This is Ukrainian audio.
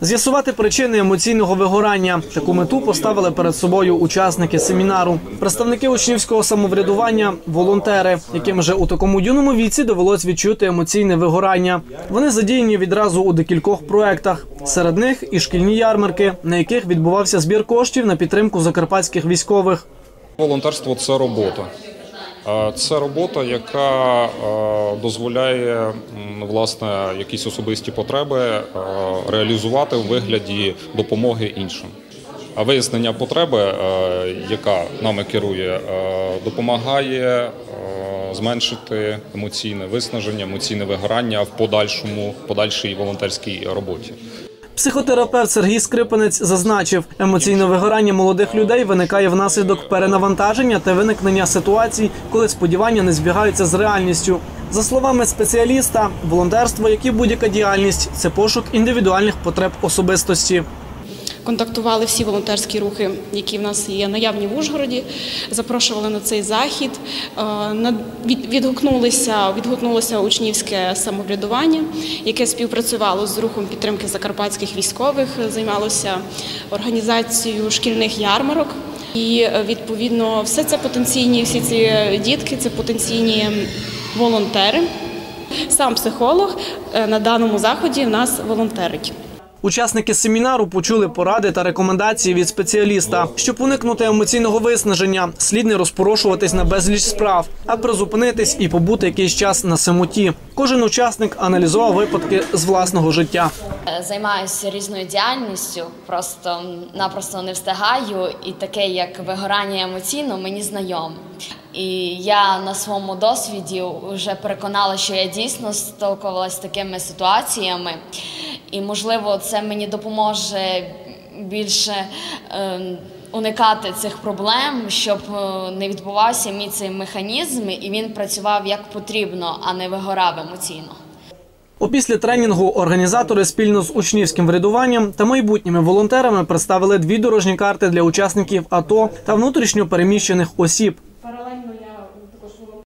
З'ясувати причини емоційного вигорання. Таку мету поставили перед собою учасники семінару. Представники учнівського самоврядування, волонтери, яким вже у такому юному віці довелось відчути емоційне вигорання. Вони задіяні відразу у декількох проектах. Серед них і шкільні ярмарки, на яких відбувався збір коштів на підтримку закарпатських військових. Волонтерство це робота. Е, Це робота, яка е, дозволяє власне якісь особисті потреби е, реалізувати в вигляді допомоги іншим. А вияснення потреби, е, яка нами керує, е, допомагає зменшити емоційне виснаження, емоційне вигорання в подальшому подальшій волонтерській роботі. Психотерапевт Сергій Скрипинець зазначив, емоційне вигорання молодих людей виникає внаслідок перенавантаження та виникнення ситуацій, коли сподівання не збігаються з реальністю. За словами спеціаліста, волонтерство, як і будь-яка діяльність, це пошук індивідуальних потреб особистості. Контактували всі волонтерські рухи, які в нас є наявні в Ужгороді, запрошували на цей захід. Е, Відгукнулися, відгукнулося учнівське самоврядування, яке співпрацювало з рухом підтримки закарпатських військових, займалося організацією шкільних ярмарок. І е, відповідно все це потенційні, всі ці дітки це потенційні волонтери. Сам психолог е, на даному заході в нас волонтерить. Учасники семінару почули поради та рекомендації від спеціаліста. Щоб уникнути емоційного виснаження, слід не розпорошуватись на безліч справ, а призупинитись і побути якийсь час на самоті. Кожен учасник аналізував випадки з власного життя. Е, Займаюся різною діяльністю, просто напросто не встигаю, і таке як вигорання емоційно мені знайоме. І я на своєму досвіді вже переконала, що я дійсно сталкувалася з такими ситуаціями, і можливо це мені допоможе більше е, уникати цих проблем, щоб е, не відбувався мій цей механізм, і він працював як потрібно, а не вигорав емоційно. Опісля тренінгу організатори спільно з учнівським врядуванням та майбутніми волонтерами представили дві дорожні карти для учасників АТО та внутрішньо переміщених осіб.